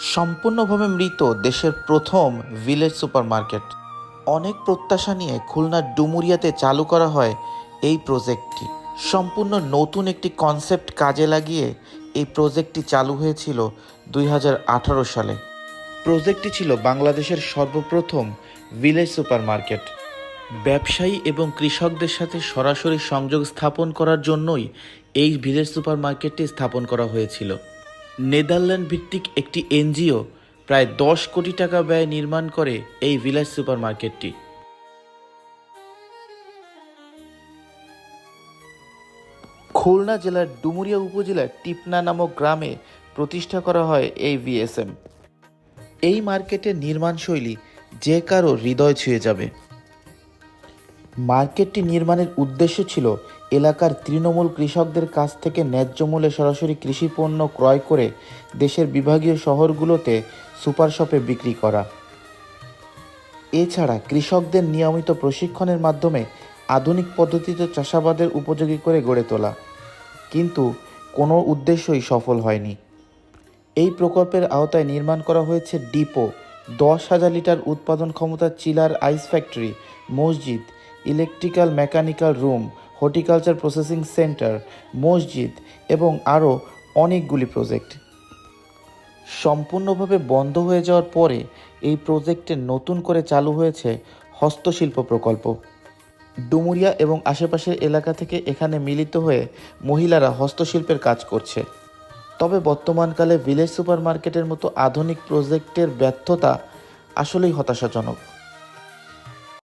সম্পূর্ণভাবে মৃত দেশের প্রথম ভিলেজ সুপারমার্কেট অনেক প্রত্যাশা নিয়ে খুলনার ডুমুরিয়াতে চালু করা হয় এই প্রজেক্টটি সম্পূর্ণ নতুন একটি কনসেপ্ট কাজে লাগিয়ে এই প্রজেক্টটি চালু হয়েছিল দুই হাজার আঠারো সালে। প্রজেক্টটি ছিল বাংলাদেশের সর্বপ্রথম ভিলেজ সুপারমার্কেট ব্যবসায়ী এবং কৃষকদের সাথে সরাসরি সংযোগ স্থাপন করার জন্যই এই ভিলেজ সুপারমার্কেটটি স্থাপন করা হয়েছিল। নেদারল্যান্ড ভিত্তিক একটি এনজিও প্রায় দশ কোটি টাকা ব্যয় নির্মাণ করে এই ভিলেজ সুপারমার্কেটটি। খুলনা জেলার ডুমুরিয়া উপজেলার টিপনা নামক গ্রামে প্রতিষ্ঠা করা হয় এই ভিএসএম। এই মার্কেটের নির্মাণশৈলী যে কারও হৃদয় ছুঁয়ে যাবে। মার্কেটটি নির্মাণের উদ্দেশ্য ছিল এলাকার তৃণমূল কৃষকদের কাছ থেকে ন্যায্য মূল্যে সরাসরি কৃষি পণ্য ক্রয় করে দেশের বিভাগীয় শহরগুলোতে সুপার শপে বিক্রি করা। এছাড়া কৃষকদের নিয়মিত প্রশিক্ষণের মাধ্যমে আধুনিক পদ্ধতিতে চাষাবাদের উপযোগী করে গড়ে তোলা। কিন্তু কোনো উদ্দেশ্যই সফল হয়নি। এই প্রকল্পের আওতায় নির্মাণ করা হয়েছে ডিপো, দশ হাজার লিটার উৎপাদন ক্ষমতা চিলার আইস ফ্যাক্টরি, মসজিদ electrical mechanical room, horticulture processing centre, মসজিদ এবং আরও অনেকগুলি প্রজেক্ট। সম্পূর্ণভাবে বন্ধ হয়ে যাওয়ার পরে এই প্রজেক্টে নতুন করে চালু হয়েছে হস্তশিল্প প্রকল্প। ডুমুরিয়া এবং আশেপাশের এলাকা থেকে এখানে মিলিত হয়ে মহিলারা হস্তশিল্পের কাজ করছে। তবে বর্তমানকালে ভিলেজ সুপারমার্কেটের মতো আধুনিক প্রজেক্টের ব্যর্থতা আসলেই হতাশাজনক।